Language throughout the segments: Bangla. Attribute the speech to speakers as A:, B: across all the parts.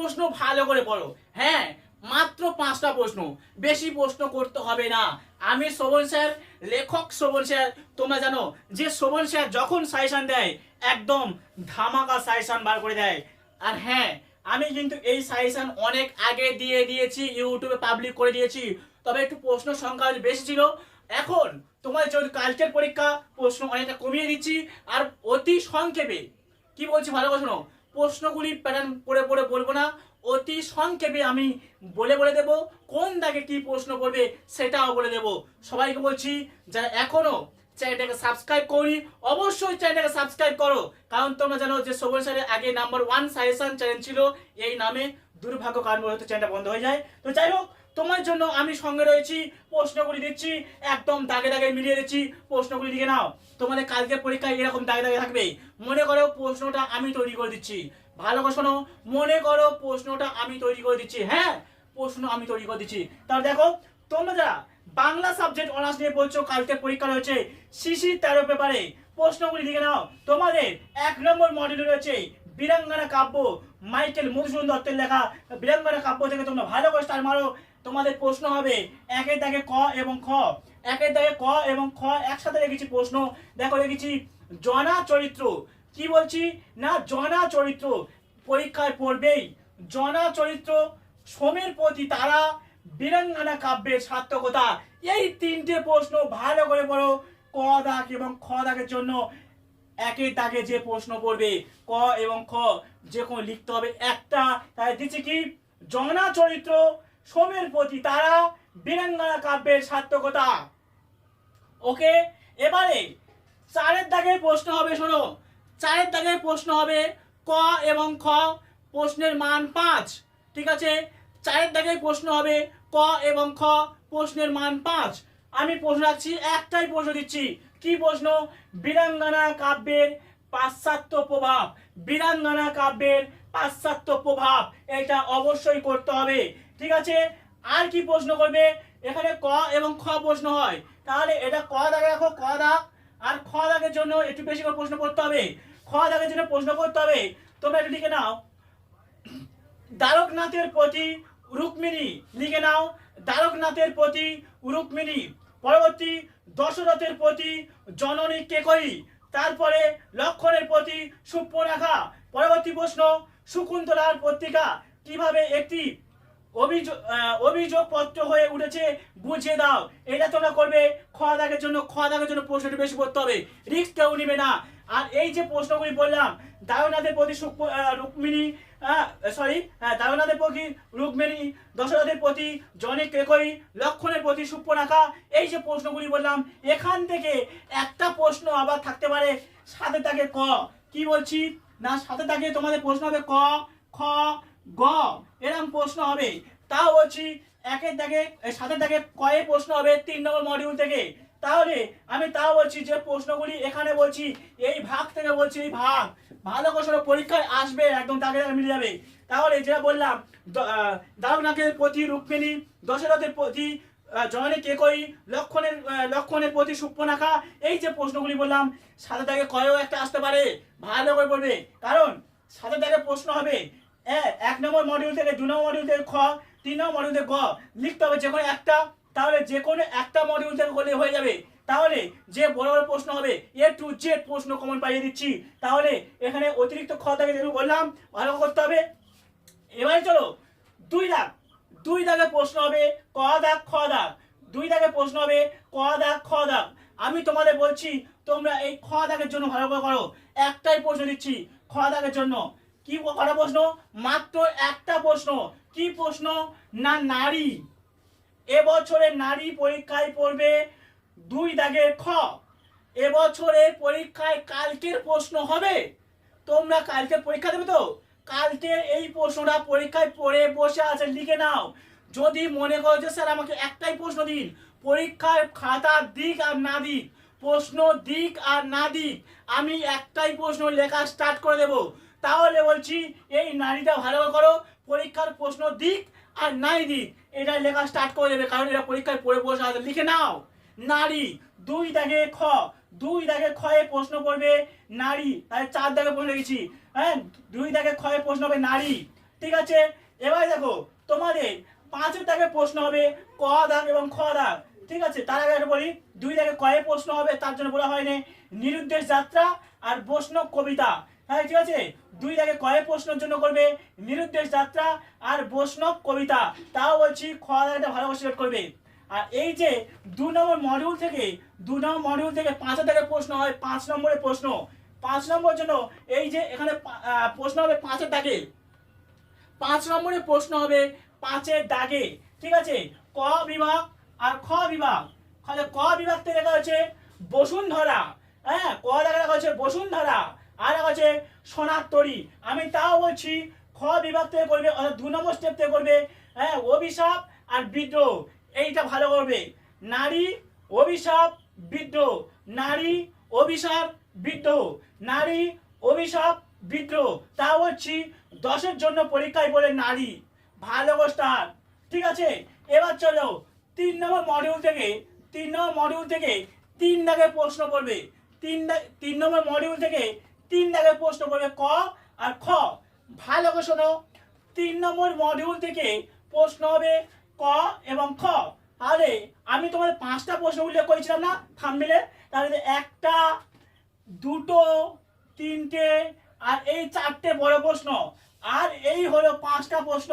A: প্রশ্ন ভালো করে পড়ো। হ্যাঁ মাত্র পাঁচটা প্রশ্ন। বেশি প্রশ্ন করতে হবে না। আমি শোভন স্যার, লেখক শোভন স্যার, তোমরা জানো যে শোভন স্যার যখন সাজেশন দেয়, একদম ধামাকা সাজেশন বার করে দেয়। আর হ্যাঁ আমি কিন্তু এই সাজেশন অনেক আগে দিয়ে দিয়েছি ইউটিউবে পাবলিক করে দিয়েছি। তবে একটু প্রশ্ন সংখ্যা বেশি ছিল। এখন তোমার যদি কালকের পরীক্ষা, প্রশ্ন অনেকটা কমিয়ে দিচ্ছি। আর অতি সংক্ষেপে, কি বলছি ভালো করে শোনো? প্রশ্নগুলি প্যাটার্ন পড়ে পড়ে বলব না। অতি সংক্ষেপে আমি বলে বলে দেব, কোন দাগে কি প্রশ্ন করবে সেটাও বলে দেব। সবাইকে বলছি, যারা এখনও চ্যানেলটাকে সাবস্ক্রাইব করি অবশ্যই চ্যানেলটাকে সাবস্ক্রাইব করো। কারণ তোমরা জানো যে সবল স্যারের আগে নাম্বার ওয়ান সাজেশন চ্যানেল ছিল, এই নামে দুর্ভাগ্য কারণ হয়তো চ্যানেলটা বন্ধ হয়ে যায়। তো যাই হোক তোমার জন্য আমি সঙ্গে রয়েছি, প্রশ্নগুলি দিচ্ছি, একদম দাগে দাগে মিলিয়ে দিচ্ছি, প্রশ্নগুলি লিখে নাও। তোমাদের কালকের পরীক্ষায় এরকম দাগে দাগে থাকবে। মনে করো প্রশ্নটা আমি তৈরি করে দিচ্ছি। ভালো করে শোনো, মনে করো প্রশ্নটা আমি তৈরি করে দিচ্ছি। হ্যাঁ প্রশ্ন আমি তৈরি করে দিচ্ছি। তাহলে দেখো, তোমরা যারা বাংলা সাবজেক্ট অনার্স নিয়ে পড়ছো কালকে পরীক্ষা রয়েছে শিশির তেরো পেপারে প্রশ্নগুলি লিখে নাও। তোমাদের এক নম্বর মডেল রয়েছে, বীরাঙ্গনা কাব্য, মাইকেল মধুসূদন দত্তের লেখা। বীরাঙ্গনা কাব্য থেকে তোমরা ভালো করে স্টার মারো। তোমাদের প্রশ্ন হবে, একের দাগে ক এবং খ। একের দাগে ক এবং খ একসাথে রেখেছি প্রশ্ন। দেখো, রেখেছি জনা চরিত্র। কি বলছি? না, জনা চরিত্র পরীক্ষায় পড়বেই। জনা চরিত্র সোমের প্রতি তারা বীরাঙ্গনা কাব্যের সার্থকতা। এই তিনটে প্রশ্ন ভালো করে পড়ো ক দাগ এবং খ দাগের জন্য। একের দাগে যে প্রশ্ন পড়বে, ক এবং খ যে কোনো লিখতে হবে একটা। তাই দিচ্ছি কি? জনা চরিত্র সোমের প্রতি তারা বীরাঙ্গনা কাব্যের সার্থকতা। ওকে, এবারে চারের দাগের প্রশ্ন হবে, শোনো। চারের দাগের প্রশ্ন হবে ক এবং খ, প্রশ্নের মান পাঁচ, ঠিক আছে? চারের দাগের প্রশ্ন হবে ক এবং খ, প্রশ্নের মান পাঁচ। আমি প্রশ্ন রাখছি, একটাই প্রশ্ন দিচ্ছি। কি প্রশ্ন? বীরাঙ্গনা কাব্যের পাশ্চাত্য প্রভাব। বীরাঙ্গনা কাব্যের পাশ্চাত্য প্রভাব, এটা অবশ্যই করতে হবে। ঠিক আছে? আর কি প্রশ্ন করবে? এখানে ক এবং খ প্রশ্ন হয়। তাহলে এটা ক দাগে রাখো, ক দাগ। আর খ দাগের জন্য একটু বেশি করে প্রশ্ন করতে হবে। খ দাগের জন্য প্রশ্ন করতে হবে। তোমরা একটু লিখে নাও। দ্বারকনাথের প্রতি রুক্মিণী, লিখে নাও। দ্বারকনাথের প্রতি রুক্মিণী। পরবর্তী দশরথের প্রতি জননী কেকই তারপরে লক্ষণের প্রতি সুপ্রনাখা পরবর্তী প্রশ্ন, শকুন্তলার পত্রিকা। কীভাবে একটি অভিযোগ আহ, অভিযোগ পত্র হয়ে উঠেছে বুঝিয়ে দাও। এটা তোমরা করবে খ দাগের জন্য খ দাগের জন্য প্রশ্নটি বেশি করতে হবে। রিস্ক কেউ নিবে না। আর এই যে প্রশ্নগুলি বললাম দায়নাথের প্রতি রুক্মিণী সরি দায়নাথের প্রতি রুক্মিণী দশরথের প্রতি জনে কেকই লক্ষণের প্রতি সুপ্রনাখা এই যে প্রশ্নগুলি বললাম এখান থেকে একটা প্রশ্ন আবার থাকতে পারে সাথে থাকে ক। কি বলছি? না সাথে থাকে তোমাদের প্রশ্ন হবে ক খ গ। এরকম প্রশ্ন হবে তাও বলছি, একের দাগে সাথে দাগে কয়ে প্রশ্ন হবে তিন নম্বর মডিউল থেকে। তাহলে আমি তাও বলছি যে প্রশ্নগুলি এখানে বলছি, এই ভাগ থেকে বলছি এই ভাগ। ভালো করে পরীক্ষায় আসবে, একদম তাকে মিলে যাবে। তাহলে যেটা বললাম দারুণাকের প্রতি রুক্মিণী, দশরথের প্রতি জননী কেকই, লক্ষণের লক্ষণের প্রতি সুপ্রনাখা, এই যে প্রশ্নগুলি বললাম সাথে দাগে কয়েও একটা আসতে পারে, ভালো করে বলবে। কারণ সাথে দাগে প্রশ্ন হবে এ- এক নম্বর মডিউল থেকে দু নম্বর মডিউল থেকে খ, তিন নম্বর মডিউল থেকে গ। লিখতে হবে যে কোনো একটা, তাহলে যে কোনো একটা মডিউল থেকে করলে হয়ে যাবে। তাহলে যে বড় বড় প্রশ্ন হবে এ টু জেড প্রশ্ন কমন পাইয়ে দিচ্ছি। তাহলে এখানে অতিরিক্ত খ থেকে যেগুলো বললাম, ভালো করতে হবে। এবারে চলো, দুই দাগ। দুই দাগে প্রশ্ন হবে, ক দাগ, খ দাগ। দুই দাগে প্রশ্ন হবে, ক দাগ, খ দাগ। আমি তোমাদের বলছি, তোমরা এই খ দাগের জন্য ভালো করে করো। একটাই প্রশ্ন দিচ্ছি, খ দাগের জন্য। কি কটা প্রশ্ন? মাত্র একটা প্রশ্ন। কি প্রশ্ন? না, নারী। এবছরে নারী পরীক্ষায় পড়বে দুই দাগের খ। এবছরে পরীক্ষায় কালকের প্রশ্ন হবে। তোমরা কালকে পরীক্ষা দেবে তো? কালকে এই প্রশ্নটা পরীক্ষায় পড়ে বসে আছে, লিখে নাও। যদি মনে করো যে, স্যার, আমাকে একটাই প্রশ্ন দিন। পরীক্ষায় খাতার দিক আর না দিক, প্রশ্ন দিক আর না দিক, আমি একটাই প্রশ্ন লেখা স্টার্ট করে দেব। তাহলে বলছি, এই নারীটা ভালো করো, পরীক্ষার প্রশ্ন দিক আর নাই দিক। এটা লেখা স্টার্ট করে দেবে, কারণ এটা পরীক্ষায় পড়ে বসে আছে। লিখে নাও। নারী, দুই দাগে খ। দুই দাগে ক্ষয়ে প্রশ্ন করবে নারী। তাহলে চার দাগে প্রশ্ন রেখেছি। হ্যাঁ দুই দাগে ক্ষয়ে প্রশ্ন হবে নারী। ঠিক আছে? এবার দেখো, তোমাদের পাঁচের দাগে প্রশ্ন হবে ক দাগ এবং খ দাগ। ঠিক আছে? তার আগে বলি, দুই দাগে কয়ে প্রশ্ন হবে, তার জন্য বলা হয়নি। নিরুদ্দেশ যাত্রা আর বৈষ্ণব কবিতা। হ্যাঁ ঠিক আছে। দুই দাগে কয়ে প্রশ্নের জন্য করবে নিরুদ্দেশ যাত্রা আর বৈষ্ণব কবিতা। তাও বলছি, খ দাগটা ভালো সিলেক্ট করবে। আর এই যে দু নম্বর মডিউল থেকে, দু নম্বর মডিউল থেকে পাঁচের দাগে প্রশ্ন হয়, পাঁচ নম্বরের প্রশ্ন। পাঁচ নম্বর জন্য এই যে এখানে প্রশ্ন হবে পাঁচের দাগে। পাঁচ নম্বরের প্রশ্ন হবে পাঁচের দাগে। ঠিক আছে? ক বিভাগ আর খ বিভাগ। তাহলে ক বিভাগ থেকে লেখা হচ্ছে বসুন্ধরা। হ্যাঁ ক দাগে লেখা হচ্ছে বসুন্ধরা। আর হচ্ছে সোনার আমি তাও বলছি, খ বিভাগ থেকে করবে, অর্থাৎ দু নম্বর স্টেপ থেকে করবে হ্যাঁ অভিশাপ আর বিদ্রোহ। এইটা ভালো করবে। নারী অভিশাপ, বিদ্রোহ। নারী অভিশাপ, বিদ্রোহ। নারী অভিশাপ, বিদ্রোহ। তাও হচ্ছি দশের জন্য পরীক্ষায় বলে নারী। ভালো স্টার ঠিক আছে? এবার চলো, তিন নম্বর মডিউল থেকে, তিন নম্বর মডিউল থেকে তিন দাগে প্রশ্ন করবে। তিন তিন নম্বর মডিউল থেকে তিন দাগে প্রশ্ন পড়বে ক আর খ। ভালো করে শোনো। তিন নম্বর মডিউল থেকে প্রশ্ন হবে ক এবং খ। আরে, আমি তোমাদের পাঁচটা প্রশ্ন উল্লেখ করেছিলাম না? থামবিলে তাহলে একটা, দুটো, তিনটে আর এই চারটে বড় প্রশ্ন। আর এই হলো পাঁচটা প্রশ্ন।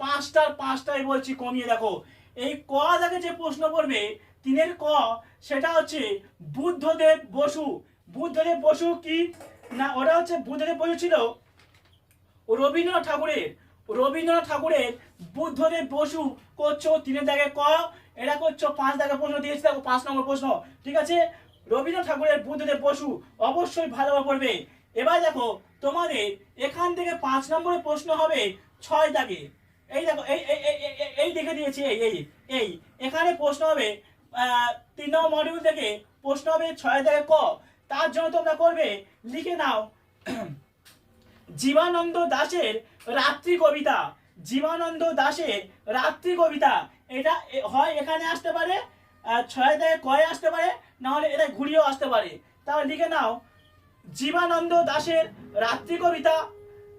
A: পাঁচটার পাঁচটাই বলছি, কমিয়ে দেখো। এই ক দাগে যে প্রশ্ন করবে, তিনের ক, সেটা হচ্ছে বুদ্ধদেব বসু। বুদ্ধদেব বসু কি? না ওটা হচ্ছে বুদ্ধদেব বসু ছিল। রবীন্দ্রনাথ ঠাকুরের রবীন্দ্রনাথ ঠাকুরের বুদ্ধদেব বসু করছ, তিনের দাগে ক এটা করছ পাঁচ দাগে প্রশ্ন দিয়েছি দেখো পাঁচ নম্বর প্রশ্ন, ঠিক আছে? রবীন্দ্রনাথ ঠাকুরের বুদ্ধদেব বসু অবশ্যই ভালোভাবে পড়বে। এবার দেখো, তোমাদের এখান থেকে পাঁচ নম্বরের প্রশ্ন হবে ছয় দাগে। এই দেখো, এই- এই দেখে দিয়েছি, এই এই এই। এখানে প্রশ্ন হবে তিন নম্বর মডিউল থেকে প্রশ্ন হবে ছয় দাগে ক। তার জন্য তোমরা করবে, লিখে নাও। জীবানন্দ দাশের রাত্রি কবিতা। জীবানন্দ দাশের রাত্রি কবিতা। এটা হয় এখানে আসতে পারে ছয় থেকে কয়ে আসতে পারে না হলে এটা ঘুরিয়েও আসতে পারে। তাহলে লিখে নাও, জীবানন্দ দাশের রাত্রি কবিতা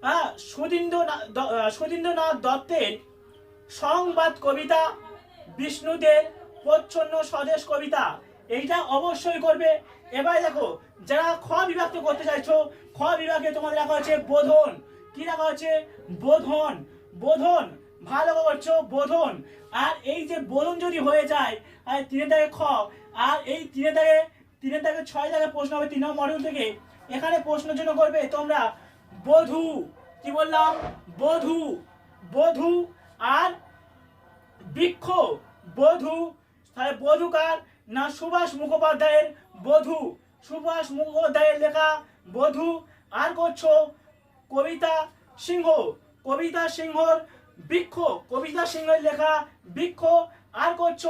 A: হ্যাঁ সুধীন্দ্র সুধীন্দ্রনাথ দত্তের সংবাদ কবিতা, বিষ্ণুদের প্রচ্ছন্ন স্বদেশ কবিতা। এইটা অবশ্যই করবে। এবার দেখো, যারা খ বিভাগ তো করতে চাইছো, খ বিভাগে তোমাদের রাখা হচ্ছে বোধন। কি রাখা হচ্ছে বোধন। বোধন, ভালো করছ বোধন। আর এই যে বোধন যদি হয়ে যায় আর তিনের দাগে খ। আর এই তিনে দাগে, তিনের দাগে ছয় দাগে প্রশ্ন হবে তিন নম্বর মডিউল থেকে। এখানে প্রশ্নের জন্য করবে তোমরা বধূ। কি বললাম? বধূ। বধূ আর বৃক্ষ। বধূ। তাহলে বধূকার না সুভাষ মুখোপাধ্যায়ের বধু। সুভাষ মুখোপাধ্যায়ের লেখা বধু। আর করছ কবিতা সিংহ। কবিতা সিংহর বৃক্ষ। কবিতা সিংহের লেখা বৃক্ষ। আর করছ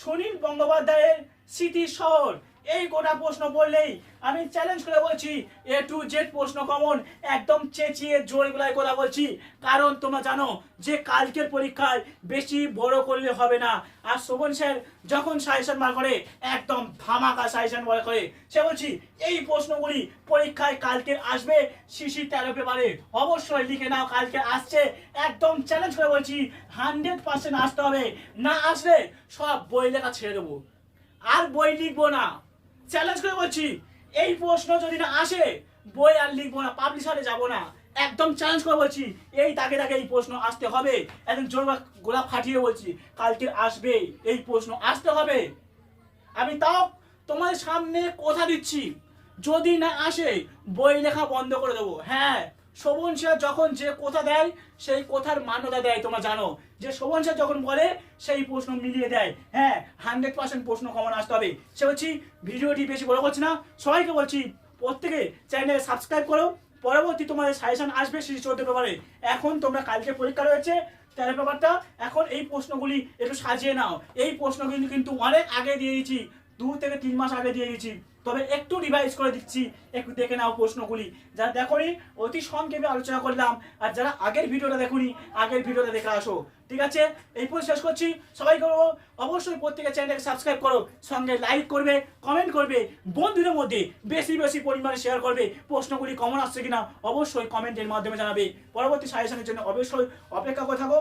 A: সুনীল গঙ্গোপাধ্যায়ের স্মৃতি শহর। এই গোটা প্রশ্ন বললেই আমি চ্যালেঞ্জ করে বলছি এ টু জেড প্রশ্ন কমন একদম চেঁচিয়ে জোর গলায় কথা বলছি। কারণ তোমরা জানো যে কালকের পরীক্ষায় বেশি বড় করলে হবে না। আর শোভন স্যার যখন সাজেশন বার করে, একদম ধামাকা সাজেশন বার করে, সে বলছি, এই প্রশ্নগুলি পরীক্ষায় কালকে আসবে শিশি তেরো পেপারে অবশ্যই লিখে নাও, কালকে আসছে। একদম চ্যালেঞ্জ করে বলছি হান্ড্রেড পার্সেন্ট আসতে হবে। না আসলে সব বই লেখা ছেড়ে দেবো। আর বই লিখব না। চ্যালেঞ্জ করে বলছি, এই প্রশ্ন যদি না আসে, বই আর লিখব না পাবলিশারে যাব না। একদম চ্যালেঞ্জ করে বলছি, এই তাকে তাকে এই প্রশ্ন আসতে হবে। একদম জোর গোলাপ ফাটিয়ে বলছি, কালকে আসবে, এই প্রশ্ন আসতে হবে। আমি তাও তোমার সামনে কথা দিচ্ছি। যদি না আসে, বই লেখা বন্ধ করে দেবো। হ্যাঁ শোভন স্যার যখন যে কথা দেয়, সেই কথার মান্যতা দেয়, তোমরা জানো। যে শোভন স্যার যখন বলে, সেই প্রশ্ন মিলিয়ে দেয়। হ্যাঁ হান্ড্রেড পার্সেন্ট প্রশ্ন কমন আসতে হবে। সে বলছি, ভিডিওটি বেশি বড় করছি না। সবাইকে বলছি, প্রত্যেকে চ্যানেলে সাবস্ক্রাইব করো। পরবর্তী তোমাদের সাজেশন আসবে সেই চোদ্দ পেপারে। এখন তোমরা কালকে পরীক্ষা রয়েছে। তেরো পেপারটা এখন এই প্রশ্নগুলি একটু সাজিয়ে নাও। এই প্রশ্ন কিন্তু কিন্তু অনেক আগে দিয়ে দিয়েছি। দু থেকে তিন মাস আগে দিয়ে দিয়েছি। তবে একটু রিভাইজ করে দিচ্ছি। একটু দেখে নাও প্রশ্নগুলি। যারা দেখোনি, অতি সংক্ষেপে আলোচনা করলাম। আর যারা আগের ভিডিওটা দেখুনি, আগের ভিডিওটা দেখে আসো। ঠিক আছে? এই পর্যন্ত শেষ করছি। সবাই করব অবশ্যই প্রত্যেকের চ্যানেলটাকে সাবস্ক্রাইব করো, সঙ্গে লাইক করবে কমেন্ট করবে, বন্ধুদের মধ্যে বেশি বেশি পরিমাণে শেয়ার করবে, প্রশ্নগুলি কমন আসছে কিনা অবশ্যই কমেন্টের মাধ্যমে জানাবে। পরবর্তী সাজেশনের জন্য অবশ্যই অপেক্ষা করে থাকো।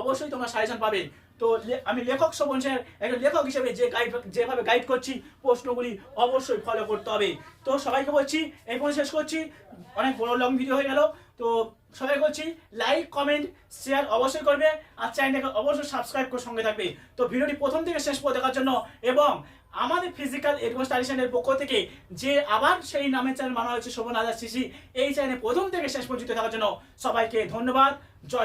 A: অবশ্যই তোমরা সাজেশন পাবে। তো আমি লেখক শোভন স্যার একজন লেখক হিসেবে যে গাইড, যেভাবে গাইড করছি, প্রশ্নগুলি অবশ্যই ফলো করতে হবে। তো সবাইকে বলছি, এই পর্যন্ত শেষ করছি। অনেক বড় লং ভিডিও হয়ে গেল। তো সবাই বলছি লাইক কমেন্ট শেয়ার অবশ্যই করবে আর চ্যানেলটাকে অবশ্যই সাবস্ক্রাইব করে সঙ্গে থাকবে। তো ভিডিওটি প্রথম থেকে শেষ পর্যন্ত দেখার জন্য এবং আমাদের ফিজিক্যাল এডভান্স পক্ষ থেকে যে আবার সেই নামের চ্যানেল বানানো হয়েছে, শোভন আজাদ সিসি, এই চ্যানেলে প্রথম থেকে শেষ পর্যন্ত থাকার জন্য সবাইকে ধন্যবাদ। জয়